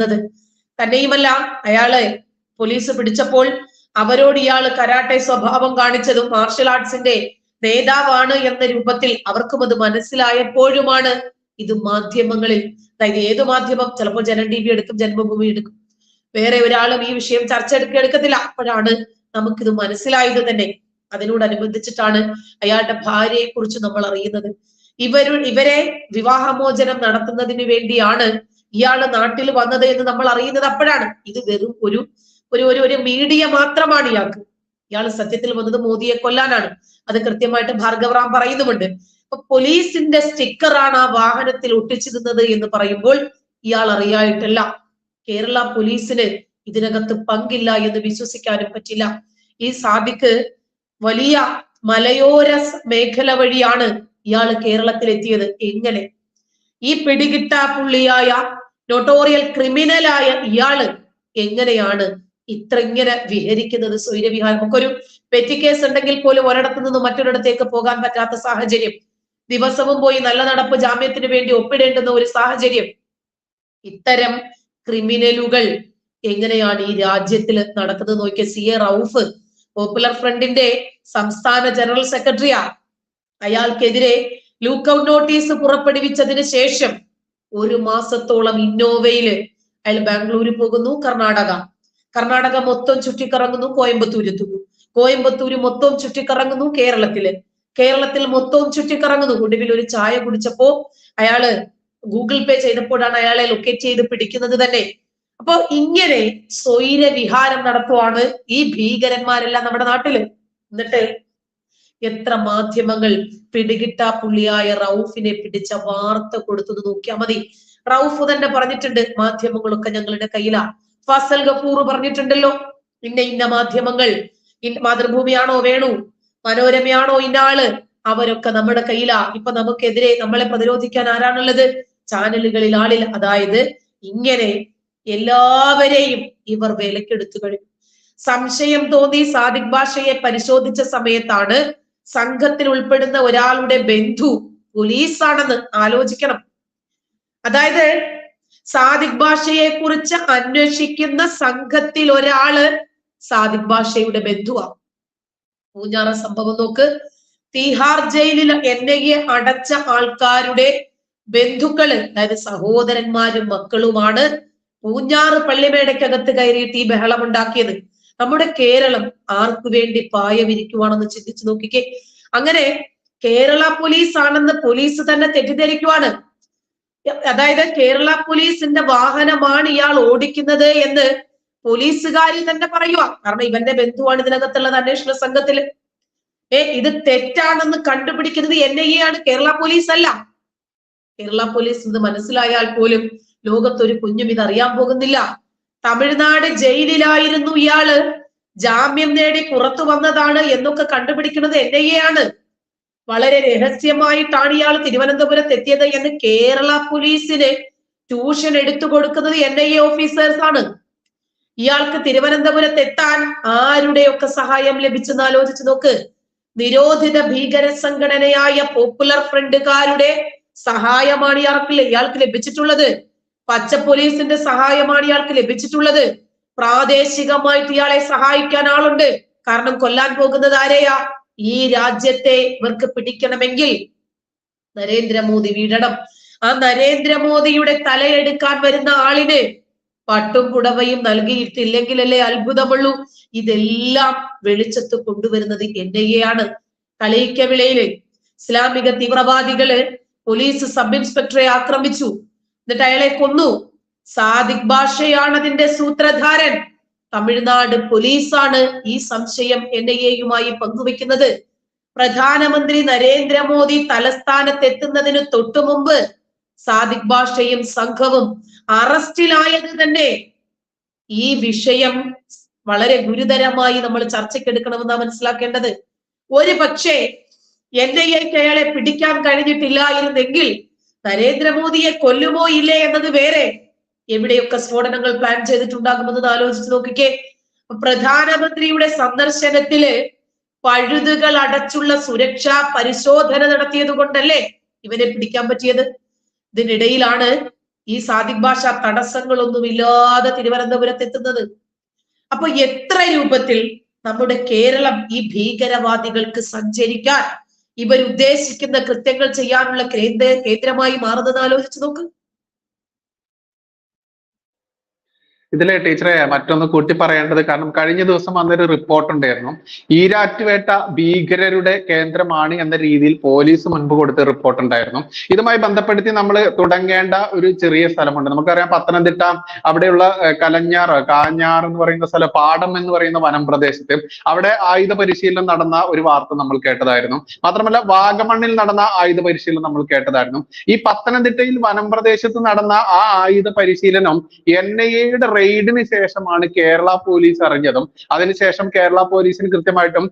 പറയുന്നത് തന്നെയുമല്ല അയാൾ പോലീസ് പിടിച്ചപ്പോൾ അവരോട് ഇയാൾ കരാട്ടെ സ്വഭാവം കാണിച്ചതും മാർഷൽ ആർട്സിന്റെ നേതാവാണ് എന്ന രൂപത്തിൽ അവർക്കും അത് മനസ്സിലായപ്പോഴുമാണ് ഇത് മാധ്യമങ്ങളിൽ. അതായത് ഏത് മാധ്യമം? ചിലപ്പോൾ ജനം ടി വി എടുക്കും ജന്മഭൂമി എടുക്കും. വേറെ ഒരാളും ഈ വിഷയം ചർച്ച എടുക്ക എടുക്കത്തില്ല. അപ്പോഴാണ് നമുക്കിത് മനസ്സിലായത് തന്നെ. അതിനോടനുബന്ധിച്ചിട്ടാണ് അയാളുടെ ഭാര്യയെ കുറിച്ച് നമ്മൾ അറിയുന്നത്. ഇവരു ഇവരെ വിവാഹമോചനം നടത്തുന്നതിന് വേണ്ടിയാണ് ഇയാൾ നാട്ടിൽ വന്നത് എന്ന് നമ്മൾ അറിയുന്നത് അപ്പോഴാണ്. ഇത് വെറും ഒരു ഒരു ഒരു ഒരു മീഡിയ മാത്രമാണ് ഇയാൾക്ക്. ഇയാൾ സത്യത്തിൽ വന്നത് മോദിയെ കൊല്ലാനാണ്. അത് കൃത്യമായിട്ട് ഭാർഗവറാം പറയുന്നുമുണ്ട്. അപ്പൊ പോലീസിന്റെ സ്റ്റിക്കറാണ് ആ വാഹനത്തിൽ ഒട്ടിച്ചിരുന്നത് എന്ന് പറയുമ്പോൾ ഇയാൾ അറിയായിട്ടല്ല കേരള പോലീസിന് ഇതിനകത്ത് പങ്കില്ല എന്ന് വിശ്വസിക്കാനും പറ്റില്ല. ഈ സാദിക്ക് വലിയ മലയോര മേഖല വഴിയാണ് ഇയാൾ കേരളത്തിൽ എത്തിയത് എങ്ങനെ? ഈ പിടികിട്ടാ പുള്ളിയായ നൊട്ടോറിയൽ ക്രിമിനലായ ഇയാൾ എങ്ങനെയാണ് ഇത്ര ഇങ്ങനെ വിഹരിക്കുന്നത്? സ്വൈരവിഹാരം. നമുക്കൊരു പെറ്റി കേസ് ഉണ്ടെങ്കിൽ പോലും ഒരിടത്ത് നിന്ന് മറ്റൊരിടത്തേക്ക് പോകാൻ പറ്റാത്ത സാഹചര്യം. ദിവസവും പോയി നല്ല നടപ്പ് ജാമ്യത്തിന് വേണ്ടി ഒപ്പിടേണ്ടുന്ന ഒരു സാഹചര്യം. ഇത്തരം ക്രിമിനലുകൾ എങ്ങനെയാണ് ഈ രാജ്യത്തിൽ നടക്കുന്നത് നോക്കിയ. സി. എ. റൌഫ് പോപ്പുലർ ഫ്രണ്ടിന്റെ സംസ്ഥാന ജനറൽ സെക്രട്ടറിയാ. അയാൾക്കെതിരെ ലൂക്കൌട്ട് നോട്ടീസ് പുറപ്പെടുവിച്ചതിന് ശേഷം ഒരു മാസത്തോളം ഇന്നോവയിൽ അയാൾ ബാംഗ്ലൂര് പോകുന്നു കർണാടക. കർണാടക മൊത്തം ചുറ്റിക്കറങ്ങുന്നു കോയമ്പത്തൂർ എത്തുന്നു. കോയമ്പത്തൂര് മൊത്തം ചുറ്റിക്കറങ്ങുന്നു കേരളത്തിൽ. കേരളത്തിൽ മൊത്തവും ചുറ്റിക്കറങ്ങുന്നു. ഒടുവിൽ ഒരു ചായ കുടിച്ചപ്പോ അയാൾ ഗൂഗിൾ പേ ചെയ്തപ്പോഴാണ് അയാളെ ലൊക്കേറ്റ് ചെയ്ത് പിടിക്കുന്നത് തന്നെ. അപ്പൊ ഇങ്ങനെ സ്വൈര വിഹാരം നടത്തുവാണ് ഈ ഭീകരന്മാരെല്ലാം നമ്മുടെ നാട്ടിൽ. എന്നിട്ട് എത്ര മാധ്യമങ്ങൾ പിടികിട്ടാ പുള്ളിയായ റൌഫിനെ പിടിച്ച വാർത്ത കൊടുത്തത് നോക്കിയാൽ മതി. റൌഫ് തന്നെ പറഞ്ഞിട്ടുണ്ട് മാധ്യമങ്ങളൊക്കെ ഞങ്ങളുടെ കയ്യിലാണ് ഫസൽ ഗഫൂർ പറഞ്ഞിട്ടുണ്ടല്ലോ ഇന്ന ഇന്ന മാധ്യമങ്ങൾ മാതൃഭൂമിയാണോ വേണു മനോരമയാണോ ഇന്നാൾ അവരൊക്കെ നമ്മുടെ കയ്യിലാ. ഇപ്പൊ നമുക്കെതിരെ നമ്മളെ പ്രതിരോധിക്കാൻ ആരാണുള്ളത്? ചാനലുകളിൽ ആളിൽ അതായത് ഇങ്ങനെ എല്ലാവരെയും ഇവർ വിലക്കെടുത്തു കഴിഞ്ഞു. സംശയം തോന്നി സാദിഖ് ഭാഷയെ പരിശോധിച്ച സമയത്താണ് സംഘത്തിൽ ഉൾപ്പെടുന്ന ഒരാളുടെ ബന്ധു പോലീസാണെന്ന് ആലോചിക്കണം. അതായത് സാദിഖ് ഭാഷയെ കുറിച്ച് അന്വേഷിക്കുന്ന സംഘത്തിൽ ഒരാൾ സാദിഖ് ഭാഷയുടെ ബന്ധുവാണ്. പൂഞ്ഞാറ സംഭവം നോക്ക്. തീഹാർ ജയിലിൽ എൻ ഐ എ അടച്ച ആൾക്കാരുടെ ബന്ധുക്കൾ അതായത് സഹോദരന്മാരും മക്കളുമാണ് പൂഞ്ഞാറ് പള്ളിമേടയ്ക്കകത്ത് കയറിയിട്ട് ഈ ബഹളം ഉണ്ടാക്കിയത് നമ്മുടെ കേരളം ആർക്കു വേണ്ടി പായ വിരിക്കുവാണെന്ന് ചിന്തിച്ചു നോക്കിക്കേ. അങ്ങനെ കേരള പോലീസ് ആണെന്ന് പോലീസ് തന്നെ തെറ്റിദ്ധരിക്കുവാണ്. അതായത് കേരള പോലീസിന്റെ വാഹനമാണ് ഇയാൾ ഓടിക്കുന്നത് എന്ന് പോലീസുകാരിൽ തന്നെ പറയുക കാരണം ഇവന്റെ ബന്ധുവാണ് ഇതിനകത്തുള്ളത് അന്വേഷണ സംഘത്തിൽ ഏ ഇത് തെറ്റാണെന്ന് കണ്ടുപിടിക്കുന്നത് എൻ ഐ ആണ്. കേരള പോലീസ് അല്ല. കേരള പോലീസ് ഇത് മനസ്സിലായാൽ പോലും ലോകത്തൊരു കുഞ്ഞും ഇത് അറിയാൻ പോകുന്നില്ല. തമിഴ്നാട് ജയിലിലായിരുന്നു ഇയാൾ. ജാമ്യം നേടി പുറത്തു വന്നതാണ് എന്നൊക്കെ കണ്ടുപിടിക്കുന്നത് എൻ ആണ്. വളരെ രഹസ്യമായിട്ടാണ് ഇയാൾ തിരുവനന്തപുരത്ത് എത്തിയത് എന്ന് കേരള പോലീസിന് ട്യൂഷൻ എടുത്തു കൊടുക്കുന്നത് എൻ ഐ എ ഓഫീസേഴ്സ് ആണ്. ഇയാൾക്ക് തിരുവനന്തപുരത്ത് എത്താൻ ആരുടെയൊക്കെ സഹായം ലഭിച്ചെന്ന് ആലോചിച്ച് നോക്ക്. നിരോധിത ഭീകര സംഘടനയായ പോപ്പുലർ ഫ്രണ്ടുകാരുടെ സഹായമാണ് ഇയാൾക്ക് ഇയാൾക്ക് ലഭിച്ചിട്ടുള്ളത്. പച്ച പോലീസിന്റെ സഹായമാണ് ഇയാൾക്ക് ലഭിച്ചിട്ടുള്ളത്. പ്രാദേശികമായിട്ട് ഇയാളെ സഹായിക്കാൻ ആളുണ്ട്. കാരണം കൊല്ലാൻ പോകുന്നത് ആരെയാ? ഈ രാജ്യത്തെ ഇവർക്ക് പിടിക്കണമെങ്കിൽ നരേന്ദ്രമോദി വീഴണം ആ നരേന്ദ്രമോദിയുടെ തലയെടുക്കാൻ വരുന്ന ആളിന് പട്ടും പുടവയും നൽകിയിട്ടില്ലെങ്കിലല്ലേ അത്ഭുതമുള്ളൂ. ഇതെല്ലാം വെളിച്ചത്ത് കൊണ്ടുവരുന്നത് എൻ ഐ എ കളിയിക്കവിളയിൽ ഇസ്ലാമിക തീവ്രവാദികൾ പോലീസ് സബ് ഇൻസ്പെക്ടറെ ആക്രമിച്ചു. എന്നിട്ട് അയാളെ കൊന്നു. സാദിഖ് ഭാഷയാണ് അതിന്റെ സൂത്രധാരൻ. തമിഴ്നാട് പോലീസാണ് ഈ സംശയം എൻ ഐ എയുമായി പങ്കുവെക്കുന്നത്. പ്രധാനമന്ത്രി നരേന്ദ്രമോദി തലസ്ഥാനത്ത് എത്തുന്നതിന് തൊട്ടു മുമ്പ് സാദിഖ് ഭാഷയും സംഘവും അറസ്റ്റിലായത് തന്നെ. ഈ വിഷയം വളരെ ഗുരുതരമായി നമ്മൾ ചർച്ചയ്ക്കെടുക്കണമെന്നാണ് മനസ്സിലാക്കേണ്ടത്. ഒരു പക്ഷേ എൻ ഐ എക്ക് അയാളെ പിടിക്കാൻ കഴിഞ്ഞിട്ടില്ലായിരുന്നെങ്കിൽ നരേന്ദ്രമോദിയെ കൊല്ലുമോ ഇല്ലേ എന്നത് വേറെ എവിടെയൊക്കെ സ്ഫോടനങ്ങൾ പ്ലാൻ ചെയ്തിട്ടുണ്ടാകുമെന്നത് ആലോചിച്ച് നോക്കിക്കേ. പ്രധാനമന്ത്രിയുടെ സന്ദർശനത്തിൽ പഴുതുകൾ അടച്ചുള്ള സുരക്ഷാ പരിശോധന നടത്തിയത് കൊണ്ടല്ലേ ഇവനെ പിടിക്കാൻ പറ്റിയത്? ഇതിനിടയിലാണ് ഈ സാദിഖ് ഭാഷ തടസ്സങ്ങളൊന്നുമില്ലാതെ തിരുവനന്തപുരത്ത് എത്തുന്നത്. അപ്പൊ എത്ര രൂപത്തിൽ നമ്മുടെ കേരളം ഈ ഭീകരവാദികൾക്ക് സഞ്ചരിക്കാൻ ഇവർ ഉദ്ദേശിക്കുന്ന കൃത്യങ്ങൾ ചെയ്യാനുള്ള കേന്ദ്ര കേന്ദ്രമായി മാറുന്നത് ആലോചിച്ചു നോക്ക്. ഇതിലെ ടീച്ചറെ മറ്റൊന്ന് കൂട്ടി പറയേണ്ടത് കാരണം കഴിഞ്ഞ ദിവസം വന്നൊരു റിപ്പോർട്ട് ഉണ്ടായിരുന്നു. ഈരാറ്റുവേട്ട ഭീകരരുടെ കേന്ദ്രമാണ് എന്ന രീതിയിൽ പോലീസ് മുൻപ് കൊടുത്ത റിപ്പോർട്ട് ഉണ്ടായിരുന്നു. ഇതുമായി ബന്ധപ്പെടുത്തി നമ്മൾ തുടങ്ങേണ്ട ഒരു ചെറിയ സ്ഥലമുണ്ട്. നമുക്കറിയാം പത്തനംതിട്ട അവിടെയുള്ള കലഞ്ഞാർ കാഞ്ഞാർ എന്ന് പറയുന്ന സ്ഥലം പാടം എന്ന് പറയുന്ന വനം പ്രദേശത്ത് അവിടെ ആയുധ പരിശീലനം നടന്ന ഒരു വാർത്ത നമ്മൾ കേട്ടതായിരുന്നു. മാത്രമല്ല വാഗമണ്ണിൽ നടന്ന ആയുധ പരിശീലനം നമ്മൾ കേട്ടതായിരുന്നു. ഈ പത്തനംതിട്ടയിൽ വനം പ്രദേശത്ത് നടന്ന ആ ആയുധ പരിശീലനം എൻ ഐ എയുടെ റെയ്ഡിന് ശേഷമാണ് കേരള പോലീസ് അറിഞ്ഞതും അതിനുശേഷം കേരള പോലീസിന് കൃത്യമായിട്ടും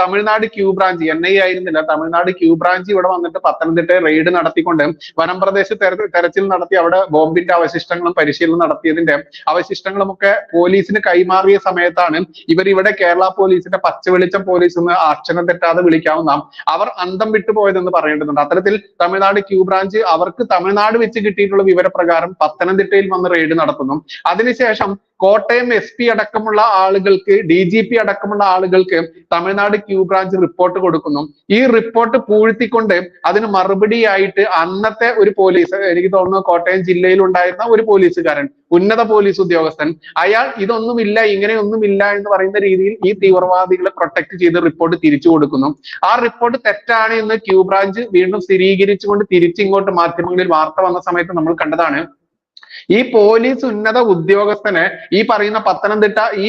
Tamil Nadu Q branch N I ആയിരുന്നില്ല. തമിഴ്നാട് ക്യൂ ബ്രാഞ്ച് ഇവിടെ വന്നിട്ട് പത്തനംതിട്ട റെയ്ഡ് നടത്തിക്കൊണ്ട് വനം പ്രദേശത്ത് തെര- തെരച്ചിൽ നടത്തി അവിടെ ബോംബിന്റെ അവശിഷ്ടങ്ങളും പരിശീലനം നടത്തിയതിന്റെ അവശിഷ്ടങ്ങളും ഒക്കെ പോലീസിന് കൈമാറിയ സമയത്താണ് ഇവർ ഇവിടെ കേരള പോലീസിന്റെ പച്ചവെളിച്ചം പോലീസ് എന്ന് അക്ഷരം തെറ്റാതെ വിളിക്കാവുന്ന അവർ അന്തം വിട്ടുപോയതെന്ന് പറയേണ്ടതുണ്ട്. അത്തരത്തിൽ തമിഴ്നാട് ക്യൂ ബ്രാഞ്ച് അവർക്ക് തമിഴ്നാട് വെച്ച് കിട്ടിയിട്ടുള്ള വിവരപ്രകാരം പത്തനംതിട്ടയിൽ വന്ന് റെയ്ഡ് നടത്തുന്നു. അതിനുശേഷം കോട്ടയം എസ് പി അടക്കമുള്ള ആളുകൾക്ക് ഡി ജി പി അടക്കമുള്ള ആളുകൾക്ക് തമിഴ്നാട് ക്യൂ ബ്രാഞ്ച് റിപ്പോർട്ട് കൊടുക്കുന്നു. ഈ റിപ്പോർട്ട് പൂഴ്ത്തിക്കൊണ്ട് അതിന് മറുപടിയായിട്ട് അന്നത്തെ ഒരു പോലീസ് എനിക്ക് തോന്നുന്നു കോട്ടയം ജില്ലയിൽ ഉണ്ടായിരുന്ന ഒരു പോലീസുകാരൻ ഉന്നത പോലീസ് ഉദ്യോഗസ്ഥൻ അയാൾ ഇതൊന്നുമില്ല ഇങ്ങനെയൊന്നുമില്ല എന്ന് പറയുന്ന രീതിയിൽ ഈ തീവ്രവാദികളെ പ്രൊട്ടക്ട് ചെയ്ത് റിപ്പോർട്ട് തിരിച്ചു കൊടുക്കുന്നു. ആ റിപ്പോർട്ട് തെറ്റാണ് എന്ന് ക്യൂ ബ്രാഞ്ച് വീണ്ടും സ്ഥിരീകരിച്ചുകൊണ്ട് തിരിച്ചിങ്ങോട്ട് മാധ്യമങ്ങളിൽ വാർത്ത വന്ന സമയത്ത് നമ്മൾ കണ്ടതാണ്. ഈ പോലീസ് ഉന്നത ഉദ്യോഗസ്ഥനെ ഈ പറയുന്ന പത്തനംതിട്ട ഈ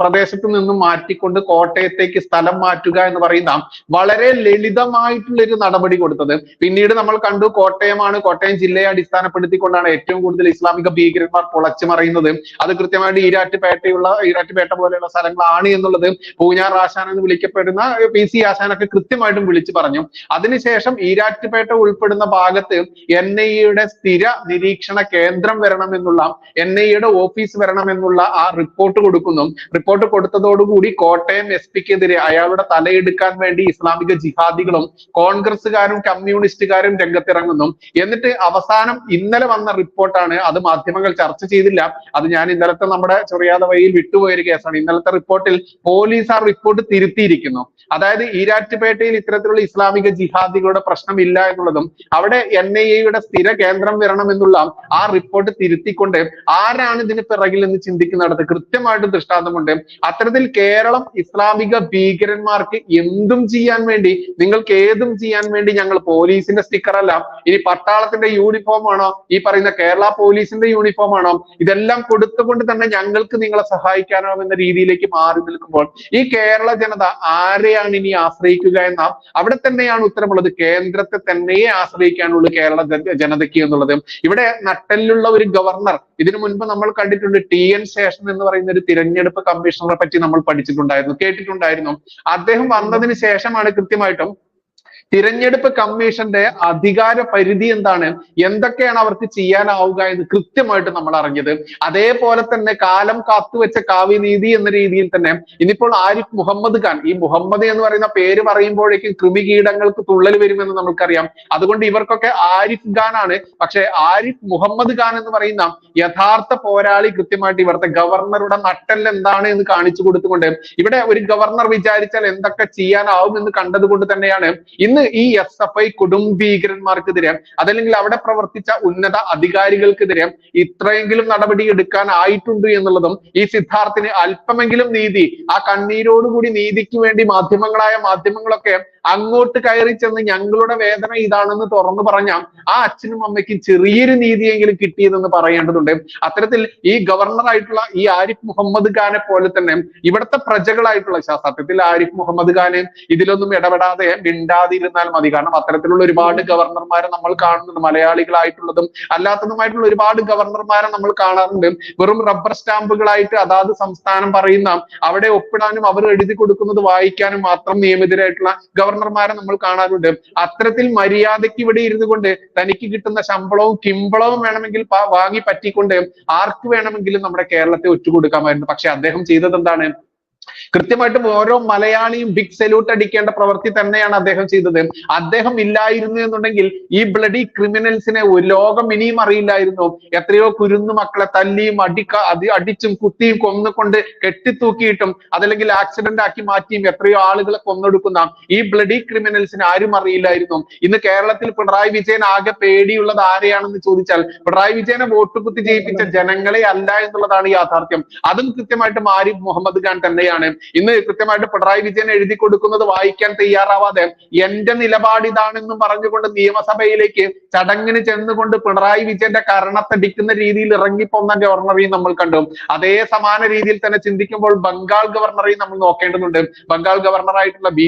പ്രദേശത്ത് നിന്നും മാറ്റിക്കൊണ്ട് കോട്ടയത്തേക്ക് സ്ഥലം മാറ്റുക എന്ന് പറയുന്ന വളരെ ലളിതമായിട്ടുള്ള ഒരു നടപടി കൊടുത്തത്. പിന്നീട് നമ്മൾ കണ്ടു കോട്ടയമാണ് കോട്ടയം ജില്ലയെ അടിസ്ഥാനപ്പെടുത്തിക്കൊണ്ടാണ് ഏറ്റവും കൂടുതൽ ഇസ്ലാമിക ഭീകരന്മാർ പൊളച്ചു മറയുന്നത്. അത് കൃത്യമായിട്ട് ഈരാറ്റുപേട്ടയുള്ള ഈരാറ്റുപേട്ട പോലെയുള്ള സ്ഥലങ്ങളാണ് എന്നുള്ളത് പൂഞ്ഞാർ ആശാൻ എന്ന് വിളിക്കപ്പെടുന്ന പി സി ആശാനൊക്കെ കൃത്യമായിട്ടും വിളിച്ചു പറഞ്ഞു. അതിനുശേഷം ഈരാറ്റുപേട്ട ഉൾപ്പെടുന്ന ഭാഗത്ത് എൻ ഐ എയുടെ സ്ഥിര നിരീക്ഷണ കേന്ദ്രം വരണമെന്നുള്ള എൻ ഐ എയുടെ ഓഫീസ് വരണമെന്നുള്ള ആ റിപ്പോർട്ട് കൊടുക്കുന്നു. റിപ്പോർട്ട് കൊടുത്തതോടുകൂടി കോട്ടയം എസ് പിക്കെതിരെ അയാളുടെ തലയെടുക്കാൻ വേണ്ടി ഇസ്ലാമിക ജിഹാദികളും കോൺഗ്രസ്സുകാരും കമ്മ്യൂണിസ്റ്റുകാരും രംഗത്തിറങ്ങുന്നു. എന്നിട്ട് അവസാനം ഇന്നലെ വന്ന റിപ്പോർട്ടാണ്. അത് മാധ്യമങ്ങൾ ചർച്ച ചെയ്തില്ല. അത് ഞാൻ ഇന്നലത്തെ നമ്മുടെ ചെറിയാതെ വഴിയിൽ വിട്ടുപോയൊരു കേസാണ്. ഇന്നലത്തെ റിപ്പോർട്ടിൽ പോലീസ് ആ റിപ്പോർട്ട് തിരുത്തിയിരിക്കുന്നു. അതായത് ഈരാറ്റുപേട്ടയിൽ ഇത്തരത്തിലുള്ള ഇസ്ലാമിക ജിഹാദികളുടെ പ്രശ്നമില്ല എന്നുള്ളതും അവിടെ എൻ ഐ എയുടെ സ്ഥിര കേന്ദ്രം വരണമെന്നുള്ള ആ റിപ്പോർട്ട് തിരുത്തിക്കൊണ്ട് ആരാണ് ഇതിന് പിറകിൽ എന്ന് ചിന്തിക്കുന്നിടത്ത് കൃത്യമായിട്ട് ദൃഷ്ടാന്തമുണ്ട്. അത്തരത്തിൽ കേരളം ഇസ്ലാമിക ഭീകരന്മാർക്ക് എന്തും ചെയ്യാൻ വേണ്ടി നിങ്ങൾക്ക് ഏതും ചെയ്യാൻ വേണ്ടി ഞങ്ങൾ പോലീസിന്റെ സ്റ്റിക്കർ അല്ല ഇനി പട്ടാളത്തിന്റെ യൂണിഫോം ആണോ? ഈ പറയുന്ന കേരള പോലീസിന്റെ യൂണിഫോം ആണോ? ഇതെല്ലാം കൊടുത്തുകൊണ്ട് തന്നെ ഞങ്ങൾക്ക് നിങ്ങളെ സഹായിക്കാനോ എന്ന രീതിയിലേക്ക് മാറി നിൽക്കുമ്പോൾ ഈ കേരള ജനത ആരെയാണ് ഇനി ആശ്രയിക്കുക എന്ന? അവിടെ തന്നെയാണ് ഉത്തരമുള്ളത്. കേന്ദ്രത്തെ തന്നെയെ ആശ്രയിക്കാനുള്ളൂ കേരള ജന- ജനതയ്ക്ക് എന്നുള്ളത്. ഇവിടെ നട്ടലിലുള്ള ഒരു ഗവർണർ. ഇതിനു മുൻപ് നമ്മൾ കണ്ടിട്ടുണ്ട് ടി. എൻ. ശേഷൻ എന്ന് പറയുന്ന ഒരു തിരഞ്ഞെടുപ്പ് കമ്മീഷണറെ പറ്റി നമ്മൾ പഠിച്ചിട്ടുണ്ടായിരുന്നു കേട്ടിട്ടുണ്ടായിരുന്നു. അദ്ദേഹം വന്നതിന് ശേഷമാണ് കൃത്യമായിട്ടും തിരഞ്ഞെടുപ്പ് കമ്മീഷന്റെ അധികാര പരിധി എന്താണ്? എന്തൊക്കെയാണ് അവർക്ക് ചെയ്യാനാവുക എന്ന് കൃത്യമായിട്ട് നമ്മൾ അറിഞ്ഞത്. അതേപോലെ തന്നെ കാലം കാത്തുവെച്ച കാവ്യനീതി എന്ന രീതിയിൽ തന്നെ ഇനിയിപ്പോൾ ആരിഫ് മുഹമ്മദ് ഖാൻ ഈ മുഹമ്മദ് എന്ന് പറയുന്ന പേര് പറയുമ്പോഴേക്കും കൃമികീടങ്ങൾക്ക് തുള്ളൽ വരുമെന്ന് നമുക്കറിയാം അതുകൊണ്ട് ഇവർക്കൊക്കെ ആരിഫ് ഖാൻ ആണ്. പക്ഷെ ആരിഫ് മുഹമ്മദ് ഖാൻ എന്ന് പറയുന്ന യഥാർത്ഥ പോരാളി കൃത്യമായിട്ട് ഇവിടുത്തെ ഗവർണറുടെ നട്ടൽ എന്താണ് എന്ന് കാണിച്ചു കൊടുത്തുകൊണ്ട് ഇവിടെ ഒരു ഗവർണർ വിചാരിച്ചാൽ എന്തൊക്കെ ചെയ്യാനാവും എന്ന് കണ്ടതുകൊണ്ട് തന്നെയാണ് ഇന്ന് ഈ എസ് എഫ് ഐ കുടുംബീകരന്മാർക്കെതിരെ അതല്ലെങ്കിൽ അവിടെ പ്രവർത്തിച്ച ഉന്നത അധികാരികൾക്കെതിരെ ഇത്രയെങ്കിലും നടപടി എടുക്കാൻ ആയിട്ടുണ്ട് എന്നുള്ളതും ഈ സിദ്ധാർത്ഥിന് അല്പമെങ്കിലും നീതി ആ കണ്ണീരോടുകൂടി നീതിക്ക് വേണ്ടി മാധ്യമങ്ങളായ മാധ്യമങ്ങളൊക്കെ അങ്ങോട്ട് കയറി ചെന്ന് ഞങ്ങളുടെ വേദന ഇതാണെന്ന് തുറന്നു പറഞ്ഞ ആ അച്ഛനും അമ്മയ്ക്കും ചെറിയൊരു നീതിയെങ്കിലും കിട്ടിയതെന്ന് പറയേണ്ടതുണ്ട്. അത്തരത്തിൽ ഈ ഗവർണർ ആയിട്ടുള്ള ഈ ആരിഫ് മുഹമ്മദ് ഖാനെ പോലെ തന്നെ ഇവിടുത്തെ പ്രജകളായിട്ടുള്ള സത്യത്തിൽ ആരിഫ് മുഹമ്മദ് ഖാനെ ഇതിലൊന്നും ഇടപെടാതെ മിണ്ടാതിരുന്നാൽ മതി. കാരണം അത്തരത്തിലുള്ള ഒരുപാട് ഗവർണർമാരെ നമ്മൾ കാണുന്നുണ്ട്. മലയാളികളായിട്ടുള്ളതും അല്ലാത്തതുമായിട്ടുള്ള ഒരുപാട് ഗവർണർമാരെ നമ്മൾ കാണാറുണ്ട്. വെറും റബ്ബർ സ്റ്റാമ്പുകളായിട്ട് അതാത് സംസ്ഥാനം പറയുന്ന അവിടെ ഒപ്പിടാനും അവർ എഴുതി കൊടുക്കുന്നത് വായിക്കാനും മാത്രം നിയമിതരായിട്ടുള്ള ഗവർണർമാരെ നമ്മൾ കാണാറുണ്ട്. അത്തരത്തിൽ മര്യാദയ്ക്ക് ഇവിടെ ഇരുന്നു കൊണ്ട് തനിക്ക് കിട്ടുന്ന ശമ്പളവും കിമ്പളവും വേണമെങ്കിൽ വാങ്ങി പറ്റിക്കൊണ്ട് ആർക്ക് വേണമെങ്കിലും നമ്മുടെ കേരളത്തെ ഒറ്റുകൊടുക്കാമായിരുന്നു. പക്ഷെ അദ്ദേഹം ചെയ്തത് എന്താണ്? കൃത്യമായിട്ടും ഓരോ മലയാളിയും ബിഗ് സല്യൂട്ട് അടിക്കേണ്ട പ്രവൃത്തി തന്നെയാണ് അദ്ദേഹം ചെയ്തത്. അദ്ദേഹം ഇല്ലായിരുന്നു എന്നുണ്ടെങ്കിൽ ഈ ബ്ലഡി ക്രിമിനൽസിനെ ലോകം ഇനിയും അറിയില്ലായിരുന്നു. എത്രയോ കുരുന്നു മക്കളെ തല്ലിയും അടിക്ക അടിച്ചും കുത്തിയും കൊന്നുകൊണ്ട് കെട്ടിത്തൂക്കിയിട്ടും അതല്ലെങ്കിൽ ആക്സിഡന്റ് ആക്കി മാറ്റിയും എത്രയോ ആളുകളെ കൊന്നൊടുക്കുന്ന ഈ ബ്ലഡി ക്രിമിനൽസിനെ ആരും അറിയില്ലായിരുന്നു. ഇന്ന് കേരളത്തിൽ പിണറായി വിജയൻ ആകെ പേടിയുള്ളത് ആരെയാണെന്ന് ചോദിച്ചാൽ പിണറായി വിജയനെ വോട്ട് കുത്തി ജയിപ്പിച്ച ജനങ്ങളെ അല്ല എന്നുള്ളതാണ് യാഥാർത്ഥ്യം. അതും കൃത്യമായിട്ടും ആരിഫ് മുഹമ്മദ് ഖാൻ തന്നെയാണ്. ഇന്ന് കൃത്യമായിട്ട് പിണറായി വിജയൻ എഴുതി കൊടുക്കുന്നത് വായിക്കാൻ തയ്യാറാവാതെ എന്റെ നിലപാട് ഇതാണെന്നും പറഞ്ഞുകൊണ്ട് നിയമസഭയിലേക്ക് ചടങ്ങിന് ചെന്നുകൊണ്ട് പിണറായി വിജയന്റെ കരണത്തടിക്കുന്ന രീതിയിൽ ഇറങ്ങിപ്പോന്ന ഗവർണറെയും നമ്മൾ കണ്ടു. അതേ സമാന രീതിയിൽ തന്നെ ചിന്തിക്കുമ്പോൾ ബംഗാൾ ഗവർണറെയും നമ്മൾ നോക്കേണ്ടതുണ്ട്. ബംഗാൾ ഗവർണറായിട്ടുള്ള ബി